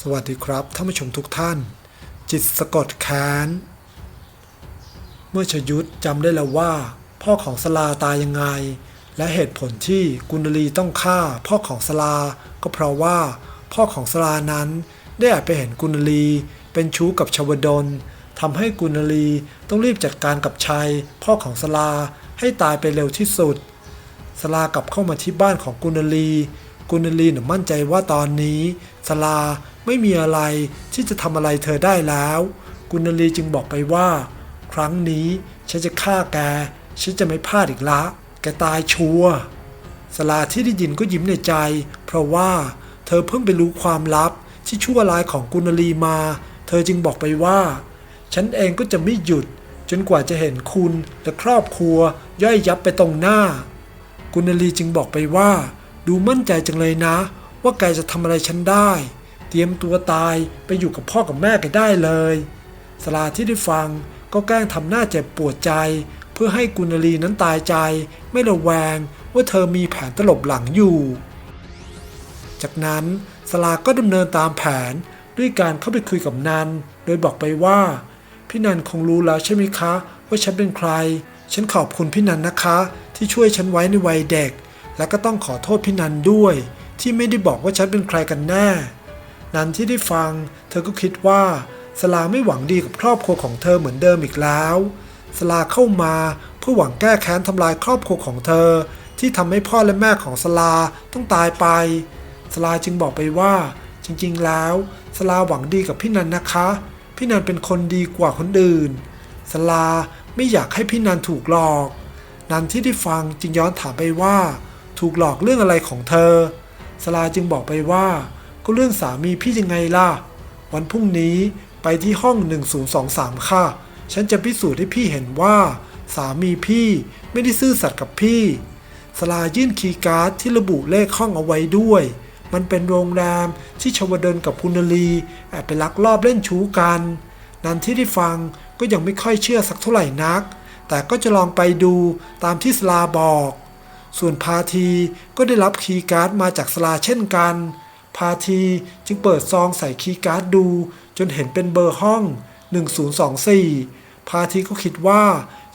สวัสดีครับท่านผู้ชมทุกท่าน จิตสะกดแค้น เมื่อชยุทธจำได้แล้วว่า พ่อของสลาตายยังไง และเหตุผลที่กุณลีต้องฆ่า พ่อของสลาก็เพราะว่า พ่อของสลานั้นได้อบไปเห็นกุณลีเป็นชู้กับชวดลทำให้กุณลีต้องรีบจัดการกับชัย พ่อของสลาให้ตายไปเร็วที่สุด สลากลับเข้ามาที่บ้านของกุณลี กุณลีหน่มั่นใจว่าตอนนี้ สลา ไม่มีอะไรที่จะทำอะไรเธอได้แล้ว กุณลีจึงบอกไปว่า ครั้งนี้ฉันจะฆ่าแก ฉันจะไม่พลาดอีกละ แกตายชัวร์สลาที่ได้ยินก็ยิ้มในใจ เพราะว่าเธอเพิ่งไปรู้ความลับที่ชั่วร้ายของกุณลีมา เธอจึงบอกไปว่า ฉันเองก็จะไม่หยุด จนกว่าจะเห็นคุณและครอบครัว ย่อยยับไปตรงหน้า กุณลีจึงบอกไปว่า ดูมั่นใจจังเลยนะ ว่าแกจะทำอะไรฉันได้ ตรียมตัวตายไปอยู่กับพ่อกับแม่แกได้เลย สลาที่ได้ฟังก็แกล้งทำหน้าเจ็บปวดใจ เพื่อให้กุณลีนั้นตายใจ ไม่ระแวงว่าเธอมีแผนตลบหลังอยู่ จากนั้นสลาก็ดำเนินตามแผนด้วยการเข้าไปคุยกับนัน โดยบอกไปว่า พี่นันคงรู้แล้วใช่ไหมคะ ว่าฉันเป็นใคร ฉันขอบคุณพี่นันนะคะ ที่ช่วยฉันไว้ในวัยเด็ก และก็ต้องขอโทษพี่นันด้วย ที่ไม่ได้บอกว่าฉันเป็นใครกันแน่ นันที่ได้ฟัง เธอก็คิดว่าสลาไม่หวังดีกับครอบครัวของเธอเหมือนเดิมอีกแล้ว สลาเข้ามาเพื่อหวังแก้แค้นทำลายครอบครัวของเธอ ที่ทำให้พ่อและแม่ของสลาต้องตายไป สลาจึงบอกไปว่า จริงๆ แล้วสลาหวังดีกับพี่นันนะคะ พี่นันเป็นคนดีกว่าคนอื่น สลาไม่อยากให้พี่นันถูกหลอก นันที่ได้ฟังจึงย้อนถามไปว่า ถูกหลอกเรื่องอะไรของเธอ สลาจึงบอกไปว่า ก็เรื่องสามีพี่ยังไงล่ะ วันพรุ่งนี้ไปที่ห้อง 1023 ค่ะ ฉันจะพิสูจน์ให้พี่เห็นว่า สามีพี่ไม่ได้ซื่อสัตย์กับพี่ สลายื่นคีย์การ์ดที่ระบุเลขห้องเอาไว้ด้วย มันเป็นโรงแรมที่ชวดลกับพุนลีแอบไปลักลอบเล่นชู้กัน นันที่ได้ฟังก็ยังไม่ค่อยเชื่อสักเท่าไหร่นัก แต่ก็จะลองไปดูตามที่สลาบอก ส่วนพาทีก็ได้รับคีย์การ์ดมาจากสลาเช่นกัน พาทีจึงเปิดซองใส่คีย์การ์ดดู จนเห็นเป็นเบอร์ห้อง 1024 พาทีก็คิดว่า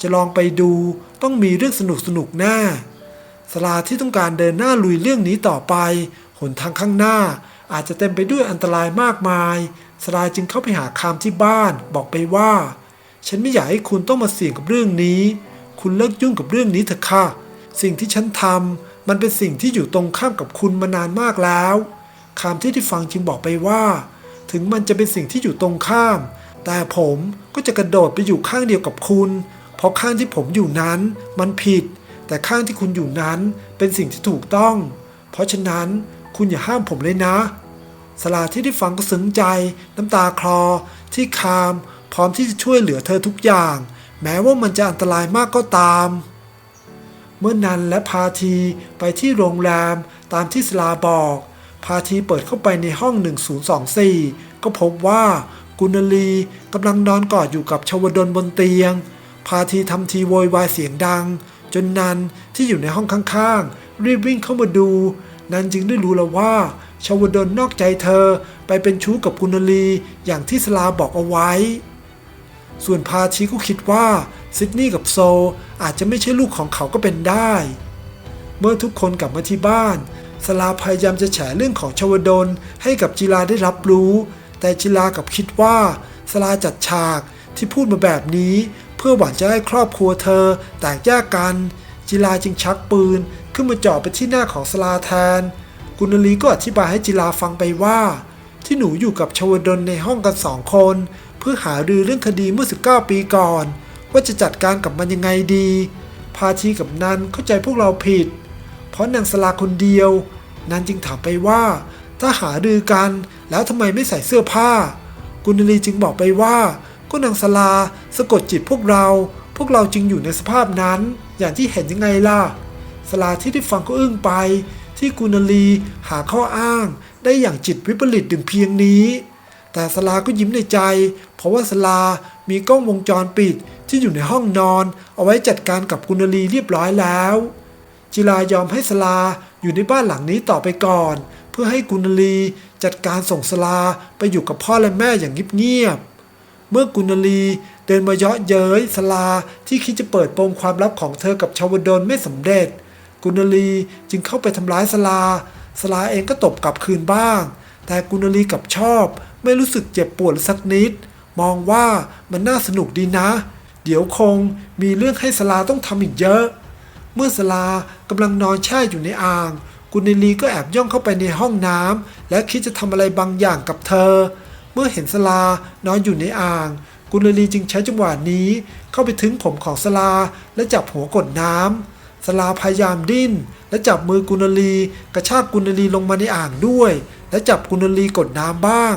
จะลองไปดูต้องมีเรื่องสนุกสนุกแน่สลาที่ต้องการเดินหน้าลุยเรื่องนี้ต่อไป หนทางข้างหน้าอาจจะเต็มไปด้วยอันตรายมากมาย สลาจึงเข้าไปหาคามที่บ้าน บอกไปว่า ฉันไม่อยากให้คุณต้องมาเสี่ยงกับเรื่องนี้ คุณเลิกยุ่งกับเรื่องนี้เถอะค่ะ สิ่งที่ฉันทำมันเป็นสิ่งที่อยู่ตรงข้ามกับคุณมานานมากแล้ว คามที่ได้ฟังจึงบอกไปว่า ถึงมันจะเป็นสิ่งที่อยู่ตรงข้าม แต่ผมก็จะกระโดดไปอยู่ข้างเดียวกับคุณ เพราะข้างที่ผมอยู่นั้นมันผิด แต่ข้างที่คุณอยู่นั้นเป็นสิ่งที่ถูกต้อง เพราะฉะนั้นคุณอย่าห้ามผมเลยนะสลาที่ได้ฟังก็ซึ้งใจ น้ำตาคลอ ที่คาม พร้อมที่จะช่วยเหลือเธอทุกอย่าง แม้ว่ามันจะอันตรายมากก็ตาม เมื่อนันและพาทีไปที่โรงแรมตามที่สลาบอก พาทีเปิดเข้าไปในห้อง 1024 ก็พบว่ากุณลีกำลังนอนกอดอยู่กับชวดลบนเตียง พาทีทำทีโวยวายเสียงดัง จนนันที่อยู่ในห้องข้างๆ รีบวิ่งเข้ามาดู นันจึงได้รู้แล้วว่าชวดลนอกใจเธอไปเป็นชู้กับกุณลีอย่างที่สลาบอกเอาไว้ ส่วนพาทีก็คิดว่าซิดนีย์กับโซอาจจะไม่ใช่ลูกของเขาก็เป็นได้ เมื่อทุกคนกลับมาที่บ้าน สลาพยายามจะแฉเรื่องของชวดลให้กับจิลาได้รับรู้ แต่จิลากับคิดว่า สลาจัดฉากที่พูดมาแบบนี้ เพื่อหวังจะให้ครอบครัวเธอแตกแยกกัน จิลาจึงชักปืนขึ้นมาจ่อไปที่หน้าของสลาแทน กุณลีก็อธิบายให้จิลาฟังไปว่า ที่หนูอยู่กับชวดลในห้องกันสองคน เพื่อหารือเรื่องคดีเมื่อ 19 ปีก่อน ว่าจะจัดการกับมันยังไงดี พาทีกับนันเข้าใจพวกเราผิด ราะนางสลาคนเดียว นันจึงถามไปว่าถ้าหารือกันแล้วทำไมไม่ใส่เสื้อผ้า กุณลีจึงบอกไปว่า ก็นางสลาสะกดจิตพวกเรา พวกเราจึงอยู่ในสภาพนั้น อย่างที่เห็นยังไงล่ะ สลาที่ได้ฟังก็อึ้งไป ที่กุณลีหาข้ออ้างได้อย่างจิตวิปริตดึงเพียงนี้ แต่สลาก็ยิ้มในใจ เพราะว่าสลามีกล้องวงจรปิดที่อยู่ในห้องนอน เอาไว้จัดการกับกุณลีเรียบร้อยแล้ว จิลายอมให้สลาอยู่ในบ้านหลังนี้ต่อไปก่อน เพื่อให้กุณลีจัดการส่งสลาไปอยู่กับพ่อและแม่อย่างเงียบๆเมื่อกุณลีเดินมาเยาะเย้ยสลาที่คิดจะเปิดโปงความลับของเธอกับชาวดลไม่สำเร็จ กุณลีจึงเข้าไปทำร้ายสลา สลาเองก็ตบกลับคืนบ้าง แต่กุณลีกับชอบ ไม่รู้สึกเจ็บปวดสักนิด มองว่ามันน่าสนุกดีนะ เดี๋ยวคงมีเรื่องให้สลาต้องทำอีกเยอะ มื่อสลากำลังนอนแช่อยู่ในอ่าง กุณลีก็แอบย่องเข้าไปในห้องน้ำและคิดจะทำอะไรบางอย่างกับเธอ เมื่อเห็นสลานอนอยู่ในอ่าง กุณลีจึงใช้จังหวะนี้ เข้าไปถึงผมของสลาและจับหัวกดน้ำสลาพยายามดิ้น และจับมือกุณลีกระชากกุณลีลงมาในอ่างด้วย และจับกุณลีกดน้ำบ้าง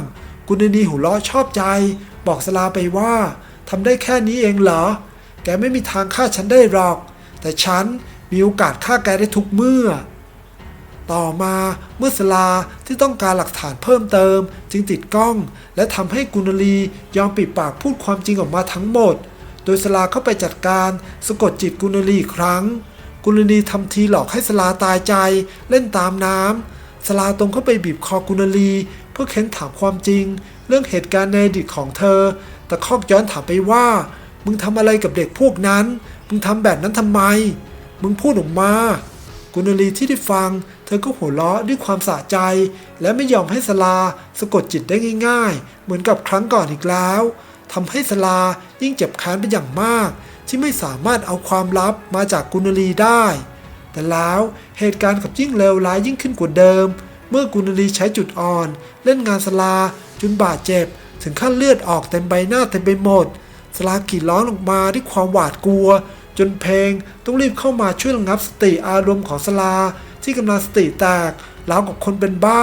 กุณลีหัวเราะชอบใจ บอกสลาไปว่าทำได้แค่นี้เองเหรอ แกไม่มีทางฆ่าฉันได้หรอก แต่ฉัน มีโอกาสฆ่าแกได้ทุกเมื่อ ต่อมาเมื่อสลาที่ต้องการหลักฐานเพิ่มเติม จึงติดกล้อง และทำให้กุณลียอมปิดปากพูดความจริงออกมาทั้งหมด โดยสลาเข้าไปจัดการสะกดจิตกุณลีครั้ง กุณลีทำทีหลอกให้สลาตายใจเล่นตามน้ำสลาตรงเข้าไปบีบคอกุณลีเพื่อเค้นถามความจริง เรื่องเหตุการณ์ในอดีตของเธอ แต่คอกย้อนถามไปว่า มึงทำอะไรกับเด็กพวกนั้น มึงทำแบบนั้นทำไม มึงพูดออกมากุณลีที่ได้ฟัง เธอก็หัวเราะด้วยความสะใจ และไม่ยอมให้สลาสะกดจิตได้ง่าย ๆ เหมือนกับครั้งก่อนอีกแล้วทำให้สลายิ่งเจ็บแค้นเป็นอย่างมาก ที่ไม่สามารถเอาความลับมาจากกุณลีได้ แต่แล้วเหตุการณ์กับยิ่งเลวร้ายยิ่งขึ้นกว่าเดิม เมื่อกุณลีใช้จุดอ่อน เล่นงานสลาจนบาดเจ็บ ถึงขั้นเลือดออกเต็มใบหน้าเต็มไปหมดสลากรีดร้องออกมาด้วยความหวาดกลัว จนเพลงต้องรีบเข้ามาช่วยระงับสติอารมณ์ของสลา ที่กำลังสติแตกราวกับคนเป็นบ้า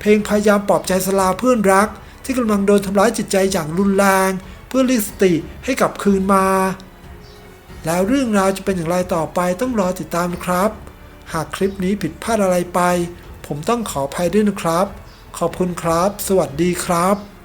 เพลงพยายามปลอบใจสลาเพื่อนรัก ที่กำลังโดนทำร้ายจิตใจอย่างรุนแรง เพื่อรีสติให้กลับคืนมา แล้วเรื่องราวจะเป็นอย่างไรต่อไปต้องรอติดตามครับ หากคลิปนี้ผิดพลาดอะไรไป ผมต้องขออภัยด้วยนะครับ ขอบคุณครับ สวัสดีครับ